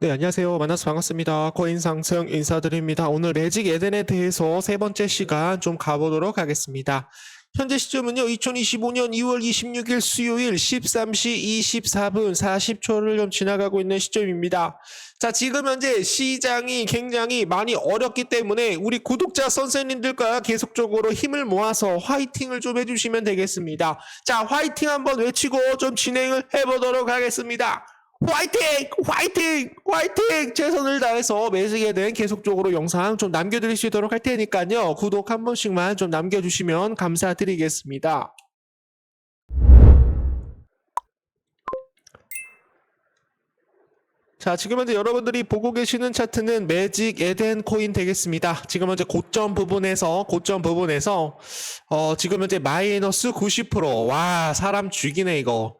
네, 안녕하세요. 만나서 반갑습니다. 코인 상승 인사드립니다. 오늘 매직 에덴에 대해서 세 번째 시간 좀 가보도록 하겠습니다. 현재 시점은요, 2025년 2월 26일 수요일 13시 24분 40초를 좀 지나가고 있는 시점입니다. 자, 지금 현재 시장이 굉장히 많이 어렵기 때문에 우리 구독자 선생님들과 계속적으로 힘을 모아서 화이팅을 좀 해주시면 되겠습니다. 자, 화이팅 한번 외치고 좀 진행을 해보도록 하겠습니다. 화이팅! 화이팅! 화이팅! 최선을 다해서 매직에 대한 계속적으로 영상 좀 남겨드릴 수 있도록 할 테니까요. 구독 한 번씩만 좀 남겨주시면 감사드리겠습니다. 자, 지금 현재 여러분들이 보고 계시는 차트는 매직 에덴 코인 되겠습니다. 지금 현재 고점 부분에서, 고점 부분에서, 어, 지금 현재 마이너스 90%. 와, 사람 죽이네, 이거.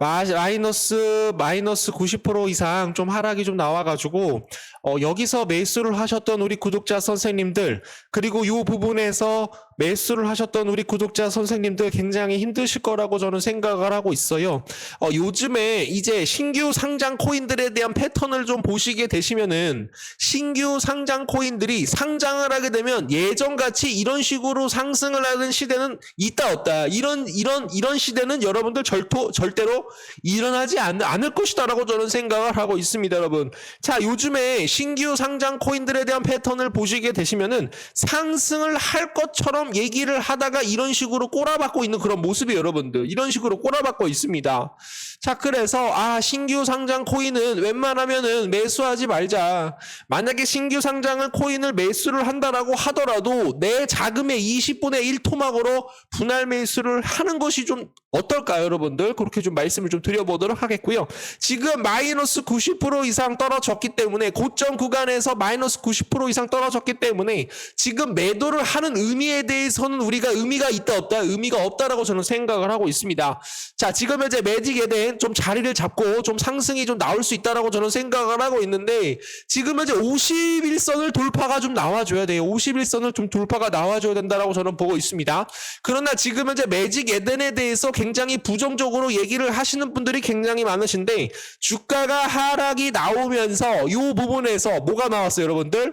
마, 마이너스, 마이너스 90% 이상 좀 하락이 좀 나와가지고, 어, 여기서 매수를 하셨던 우리 구독자 선생님들, 그리고 이 부분에서 매수를 하셨던 우리 구독자 선생님들 굉장히 힘드실 거라고 저는 생각을 하고 있어요. 어, 요즘에 이제 신규 상장 코인들에 대한 패턴을 좀 보시게 되시면은 신규 상장 코인들이 상장을 하게 되면 예전같이 이런 식으로 상승을 하는 시대는 있다 없다. 이런 이런 이런 시대는 여러분들 절토, 절대로 일어나지 않, 않을 것이다라고 저는 생각을 하고 있습니다, 여러분. 자, 요즘에 신규 상장 코인들에 대한 패턴을 보시게 되시면은 상승을 할 것처럼 얘기를 하다가 이런 식으로 꼬라박고 있는 그런 모습이 여러분들 이런 식으로 꼬라박고 있습니다. 자, 그래서 아 신규 상장 코인은 웬만하면은 매수하지 말자. 만약에 신규 상장을 코인을 매수를 한다라고 하더라도 내 자금의 20분의 1 토막으로 분할 매수를 하는 것이 좀 어떨까요, 여러분들? 그렇게 좀 말씀을 좀 드려보도록 하겠고요. 지금 마이너스 90% 이상 떨어졌기 때문에 고점 구간에서 마이너스 90% 이상 떨어졌기 때문에 지금 매도를 하는 의미에 대해 서는 우리가 의미가 있다 없다 의미가 없다라고 저는 생각을 하고 있습니다. 자, 지금 현재 매직에 대한 좀 자리를 잡고 좀 상승이 좀 나올 수 있다라고 저는 생각을 하고 있는데 지금 현재 51선을 돌파가 좀 나와줘야 돼요. 51선을 좀 돌파가 나와줘야 된다라고 저는 보고 있습니다. 그러나 지금 현재 매직 에덴에 대해서 굉장히 부정적으로 얘기를 하시는 분들이 굉장히 많으신데 주가가 하락이 나오면서 이 부분에서 뭐가 나왔어요, 여러분들?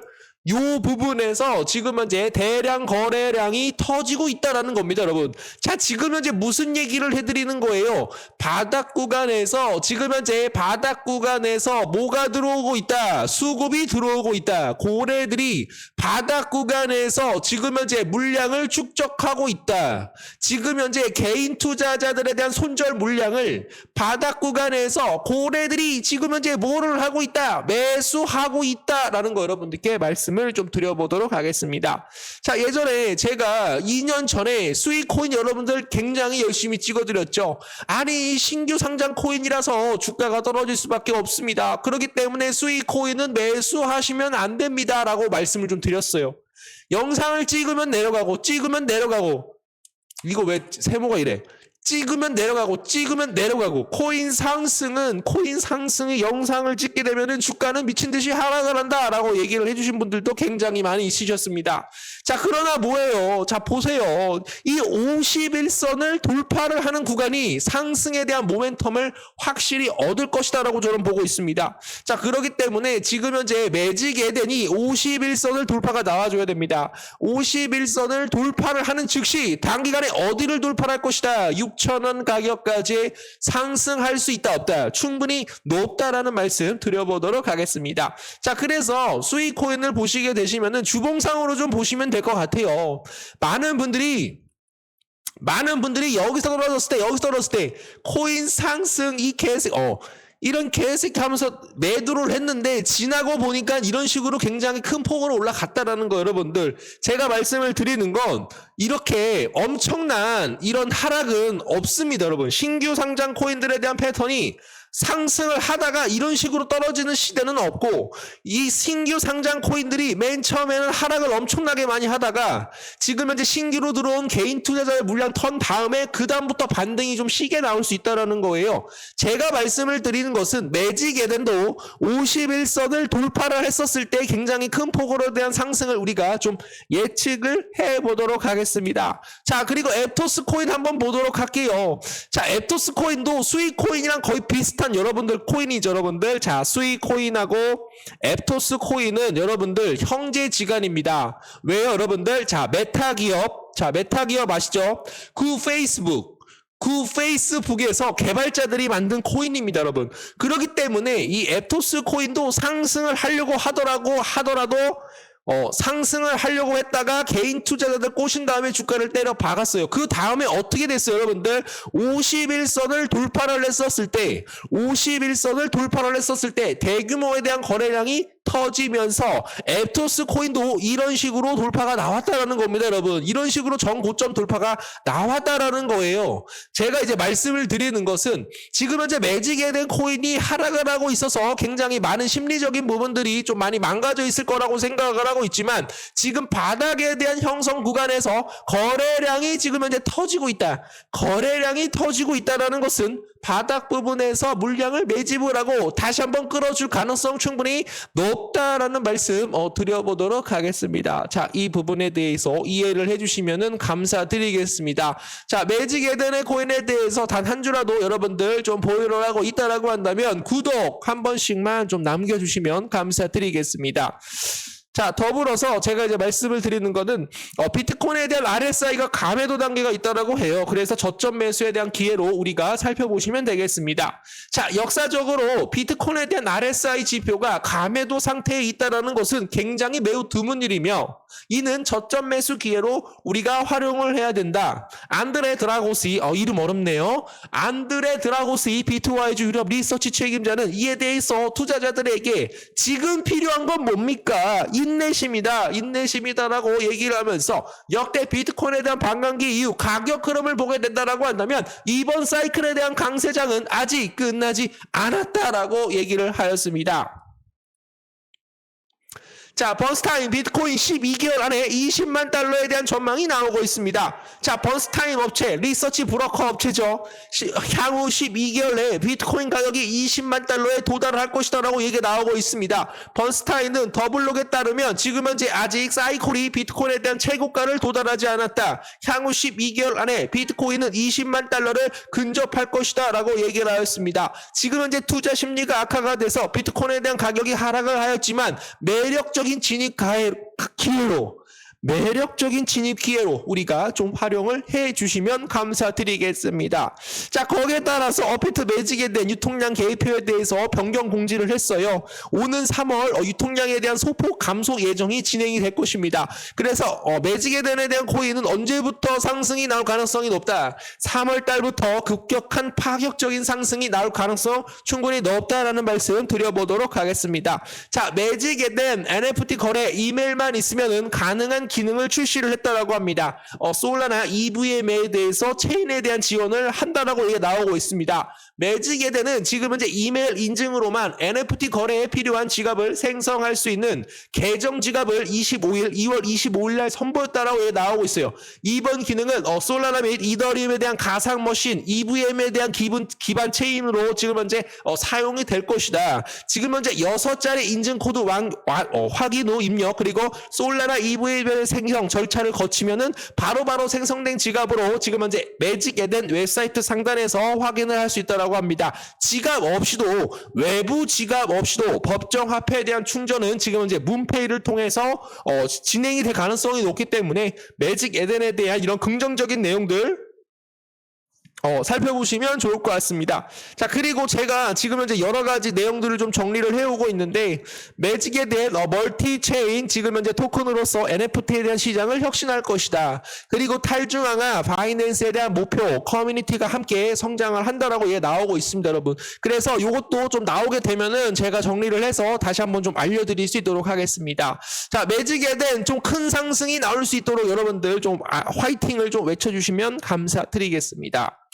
요 부분에서 지금 현재 대량 거래량이 터지고 있다라는 겁니다, 여러분. 자, 지금 현재 무슨 얘기를 해드리는 거예요? 바닥 구간에서 지금 현재 바닥 구간에서 뭐가 들어오고 있다? 수급이 들어오고 있다. 고래들이 바닥 구간에서 지금 현재 물량을 축적하고 있다. 지금 현재 개인 투자자들에 대한 손절 물량을 바닥 구간에서 고래들이 지금 현재 뭐를 하고 있다? 매수하고 있다라는 거 여러분들께 말씀 을 좀 드려보도록 하겠습니다. 자, 예전에 제가 2년 전에 수익 코인 여러분들 굉장히 열심히 찍어드렸죠. 아니, 신규 상장 코인이라서 주가가 떨어질 수밖에 없습니다. 그렇기 때문에 수익 코인은 매수하시면 안 됩니다. 라고 말씀을 좀 드렸어요. 영상을 찍으면 내려가고, 찍으면 내려가고, 이거 왜 세모가 이래? 찍으면 내려가고 찍으면 내려가고 코인 상승은 코인 상승의 영상을 찍게 되면은 주가는 미친 듯이 하락을 한다라고 얘기를 해주신 분들도 굉장히 많이 있으셨습니다. 자 그러나 뭐예요? 자 보세요. 이 51선을 돌파를 하는 구간이 상승에 대한 모멘텀을 확실히 얻을 것이다라고 저는 보고 있습니다. 자 그렇기 때문에 지금 현재 매직 에덴이 51선을 돌파가 나와줘야 됩니다. 51선을 돌파를 하는 즉시 단기간에 어디를 돌파할 것이다. 6천원 가격까지 상승할 수 있다 없다. 충분히 높다라는 말씀 드려보도록 하겠습니다. 자 그래서 수익 코인을 보시게 되시면은 주봉상으로 좀 보시면 될 것 같아요. 많은 분들이 많은 분들이 여기서 떨어졌을 때 여기서 떨어졌을 때 코인 상승 이 개색 어 이런 개색 하면서 매도를 했는데 지나고 보니까 이런 식으로 굉장히 큰 폭으로 올라갔다라는 거 여러분들 제가 말씀을 드리는 건 이렇게 엄청난 이런 하락은 없습니다 여러분 신규 상장 코인들에 대한 패턴이 상승을 하다가 이런 식으로 떨어지는 시대는 없고 이 신규 상장 코인들이 맨 처음에는 하락을 엄청나게 많이 하다가 지금 현재 신규로 들어온 개인 투자자의 물량 턴 다음에 그 다음부터 반등이 좀 시게 나올 수 있다라는 거예요. 제가 말씀을 드리는 것은 매직 에덴도 51선을 돌파를 했었을 때 굉장히 큰 폭으로 대한 상승을 우리가 좀 예측을 해 보도록 하겠습니다. 자, 그리고 앱토스 코인 한번 보도록 할게요. 자, 앱토스 코인도 수익 코인이랑 거의 비슷한 여러분들 코인이죠, 여러분들. 자, 수익 코인하고 앱토스 코인은 여러분들 형제 지간입니다. 왜요, 여러분들? 자, 메타 기업. 자, 메타 기업 아시죠? 그 페이스북. 그 페이스북에서 개발자들이 만든 코인입니다, 여러분. 그렇기 때문에 이 앱토스 코인도 상승을 하려고 하더라고 하더라도 어, 상승을 하려고 했다가 개인 투자자들 꼬신 다음에 주가를 때려 박았어요. 그 다음에 어떻게 됐어요, 여러분들? 51선을 돌파를 했었을 때, 51선을 돌파를 했었을 때 대규모에 대한 거래량이 터지면서 앱토스 코인도 이런 식으로 돌파가 나왔다라는 겁니다, 여러분. 이런 식으로 전고점 돌파가 나왔다라는 거예요. 제가 이제 말씀을 드리는 것은 지금 현재 매직에 대한 코인이 하락을 하고 있어서 굉장히 많은 심리적인 부분들이 좀 많이 망가져 있을 거라고 생각을 하고 있지만 지금 바닥에 대한 형성 구간에서 거래량이 지금 현재 터지고 있다. 거래량이 터지고 있다라는 것은 바닥 부분에서 물량을 매집을 하고 다시 한번 끌어줄 가능성 충분히 높다라는 말씀 어, 드려보도록 하겠습니다. 자, 이 부분에 대해서 이해를 해주시면은 감사드리겠습니다. 자, 매직 에덴의 코인에 대해서 단 한 주라도 여러분들 좀 보유를 하고 있다라고 한다면 구독 한 번씩만 좀 남겨주시면 감사드리겠습니다. 자, 더불어서 제가 이제 말씀을 드리는 거는 어, 비트코인에 대한 RSI가 감해도 단계가 있다라고 해요. 그래서 저점 매수에 대한 기회로 우리가 살펴보시면 되겠습니다. 자, 역사적으로 비트코인에 대한 RSI 지표가 감해도 상태에 있다라는 것은 굉장히 매우 드문 일이며 이는 저점 매수 기회로 우리가 활용을 해야 된다. 안드레 드라고시 어, 이름 어렵네요. 안드레 드라고시 비트와이즈 유럽 리서치 책임자는 이에 대해서 투자자들에게 지금 필요한 건 뭡니까? 인내심이다. 인내심이다라고 얘기를 하면서 역대 비트코인에 대한 반감기 이후 가격 흐름을 보게 된다라고 한다면 이번 사이클에 대한 강세장은 아직 끝나지 않았다라고 얘기를 하였습니다. 자, 번스타임 비트코인 12개월 안에 20만 달러에 대한 전망이 나오고 있습니다. 자, 번스타임 업체, 리서치 브로커 업체죠. 시- 향후 12개월 내에 비트코인 가격이 20만 달러에 도달을 할 것이다라고 얘기가 나오고 있습니다. 번스타임은 더블록에 따르면 지금 현재 아직 사이클이 비트코인에 대한 최고가를 도달하지 않았다. 향후 12개월 안에 비트코인은 20만 달러를 근접할 것이다라고 얘기를 하였습니다. 지금 현재 투자 심리가 악화가 돼서 비트코인에 대한 가격이 하락을 하였지만 매력적인 진입 가해, 기회로 매력적인 진입 기회로 우리가 좀 활용을 해 주시면 감사드리겠습니다. 자, 거기에 따라서 어페트 매직에 대한 유통량 개입표에 대해서 변경 공지를 했어요. 오는 3월 어, 유통량에 대한 소폭 감소 예정이 진행이 될 것입니다. 그래서 어, 매직에 대한 코인은 언제부터 상승이 나올 가능성이 높다. 3월 달부터 급격한 파격적인 상승이 나올 가능성 충분히 높다라는 말씀 드려보도록 하겠습니다. 자, 매직에 대한 NFT 거래 이메일만 있으면은 가능한 기능을 출시를 했다라고 합니다. 어, 솔라나 EVM에 대해서 체인에 대한 지원을 한다라고 얘기가 나오고 있습니다. 매직에 대한 지금 현재 이메일 인증으로만 NFT 거래에 필요한 지갑을 생성할 수 있는 계정 지갑을 25일, 2월 25일 날 선보였다라고 얘기가 나오고 있어요. 이번 기능은 어, 솔라나 및 이더리움에 대한 가상 머신, EVM에 대한 기본, 기반 체인으로 지금 현재 어, 사용이 될 것이다. 지금 현재 6자리 인증 코드 왕, 와- 어, 확인 후 입력 그리고 솔라나 EVM 의 생성 절차를 거치면은 바로 바로 생성된 지갑으로 지금 현재 매직 에덴 웹사이트 상단에서 확인을 할 수 있다라고 합니다. 지갑 없이도 외부 지갑 없이도 법정 화폐에 대한 충전은 지금 현재 문페이를 통해서 어, 진행이 될 가능성이 높기 때문에 매직 에덴에 대한 이런 긍정적인 내용들 어, 살펴보시면 좋을 것 같습니다. 자, 그리고 제가 지금 현재 여러 가지 내용들을 좀 정리를 해오고 있는데, 매직에 대한 어, 멀티 체인, 지금 현재 토큰으로서 NFT에 대한 시장을 혁신할 것이다. 그리고 탈중앙화, 바이낸스에 대한 목표, 커뮤니티가 함께 성장을 한다라고 예, 나오고 있습니다, 여러분. 그래서 이것도 좀 나오게 되면은 제가 정리를 해서 다시 한번 좀 알려드릴 수 있도록 하겠습니다. 자, 매직에 대한 좀 큰 상승이 나올 수 있도록 여러분들 좀 아, 화이팅을 좀 외쳐주시면 감사드리겠습니다.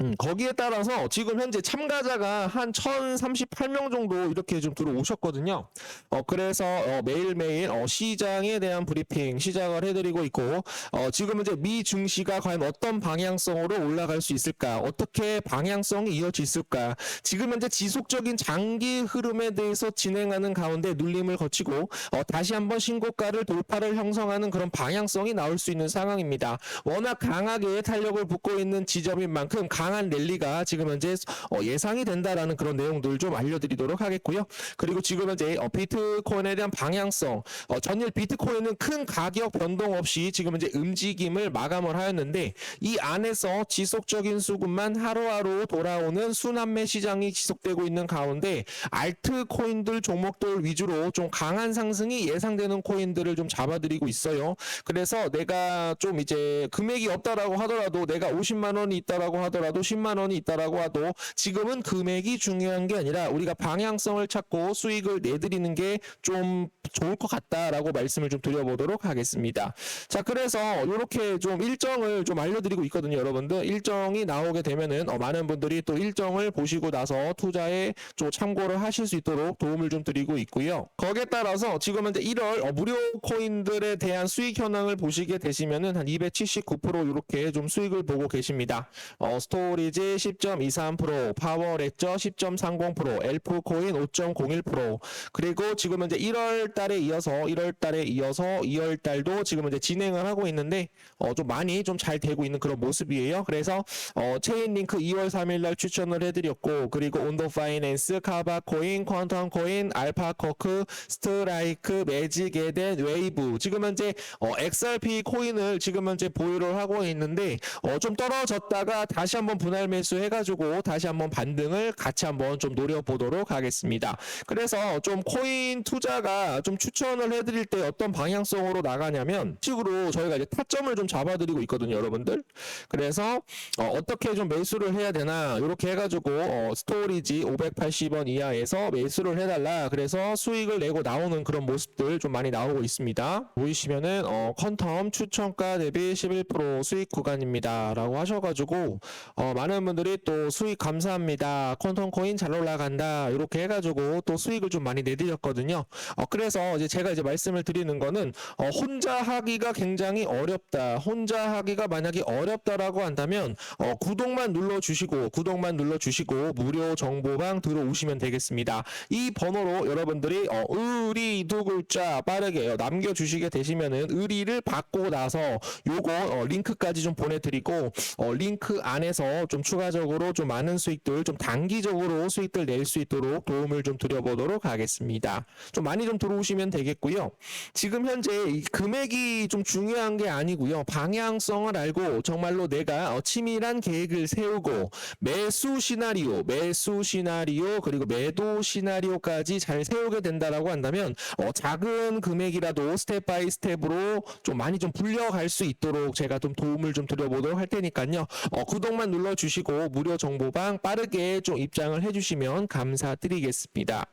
음, 거기에 따라서 지금 현재 참가자가 한 1038명 정도 이렇게 좀 들어오셨거든요. 어, 그래서 어, 매일매일 어, 시장에 대한 브리핑 시작을 해드리고 있고 어, 지금 이제 미 증시가 과연 어떤 방향성으로 올라갈 수 있을까 어떻게 방향성이 이어질 수 있을까 지금 현재 지속적인 장기 흐름에 대해서 진행하는 가운데 눌림을 거치고 어, 다시 한번 신고가를 돌파를 형성하는 그런 방향성이 나올 수 있는 상황입니다. 워낙 강하게 탄력을 붙고 있는 지점인 만큼 강한 랠리가 지금 현재 어, 예상이 된다라는 그런 내용들 좀 알려드리도록 하겠고요. 그리고 지금 현재 어, 비트코인에 대한 방향성, 어, 전일 비트코인은 큰 가격 변동 없이 지금 현재 움직임을 마감을 하였는데 이 안에서 지속적인 수급만 하루하루 돌아오는 순환매 시장이 지속되고 있는 가운데 알트코인들 종목들 위주로 좀 강한 상승이 예상되는 코인들을 좀 잡아드리고 있어요. 그래서 내가 좀 이제 금액이 없다라고 하더라도 내가 50만 원이 있다라고 하더라도 10만 원이 있다라고 하도 지금은 금액이 중요한 게 아니라 우리가 방향성을 찾고 수익을 내드리는 게 좀 좋을 것 같다라고 말씀을 좀 드려보도록 하겠습니다. 자, 그래서 이렇게 좀 일정을 좀 알려드리고 있거든요, 여러분들. 일정이 나오게 되면은 어, 많은 분들이 또 일정을 보시고 나서 투자에 좀 참고를 하실 수 있도록 도움을 좀 드리고 있고요. 거기에 따라서 지금 현재 1월 어, 무료 코인들에 대한 수익 현황을 보시게 되시면은 한 279% 이렇게 좀 수익을 보고 계십니다. 어, 스토 리지 10.23%, 파워레저 10.30%, 엘프 코인 5.01%, 그리고 지금 현재 1월 달에 이어서 1월 달에 이어서 2월 달도 지금 현재 진행을 하고 있는데 어, 좀 많이 좀 잘 되고 있는 그런 모습이에요. 그래서 어, 체인 링크 2월 3일 날 추천을 해드렸고 그리고 온도 파이낸스, 카바 코인, 퀀텀 코인, 알파 커크, 스트라이크, 매직 에덴, 웨이브 지금 현재 어, XRP 코인을 지금 현재 보유를 하고 있는데 어, 좀 떨어졌다가 다시 한번 분할 매수 해가지고 다시 한번 반등을 같이 한번 좀 노려보도록 하겠습니다. 그래서 좀 코인 투자가 좀 추천을 해드릴 때 어떤 방향성으로 나가냐면 식으로 저희가 이제 타점을 좀 잡아드리고 있거든요, 여러분들. 그래서 어, 떻게좀 매수를 해야 되나 이렇게 해가지고 어, 스토리지 580원 이하에서 매수를 해달라. 그래서 수익을 내고 나오는 그런 모습들 좀 많이 나오고 있습니다. 보이시면은 어, 컨텀 추천가 대비 11% 수익 구간입니다라고 하셔가지고 어, 많은 분들이 또 수익 감사합니다. 컨텀 코인 잘 올라간다. 이렇게 해가지고 또 수익을 좀 많이 내드렸거든요. 어, 그래서 이제 제가 이제 말씀을 드리는 거는 어, 혼자 하기가 굉장히 어렵다. 혼자 하기가 만약에 어렵다라고 한다면 어, 구독만 눌러주시고 구독만 눌러주시고 무료 정보방 들어오시면 되겠습니다. 이 번호로 여러분들이 어, 의리 두 글자 빠르게 어, 남겨주시게 되시면은 의리를 받고 나서 요거 어, 링크까지 좀 보내드리고 어, 링크 안에서 좀 추가적으로 좀 많은 수익들 좀 단기적으로 수익들 낼 수 있도록 도움을 좀 드려보도록 하겠습니다. 좀 많이 좀 들어오시면 되겠고요. 지금 현재 이 금액이 좀 중요한 게 아니고요. 방향성을 알고 정말로 내가 어, 치밀한 계획을 세우고 매수 시나리오, 매수 시나리오 그리고 매도 시나리오까지 잘 세우게 된다라고 한다면 어, 작은 금액이라도 스텝 바이 스텝으로 좀 많이 좀 불려갈 수 있도록 제가 좀 도움을 좀 드려보도록 할 테니까요. 어, 구독만 눌러주시고 무료 정보방 빠르게 좀 입장을 해주시면 감사드리겠습니다.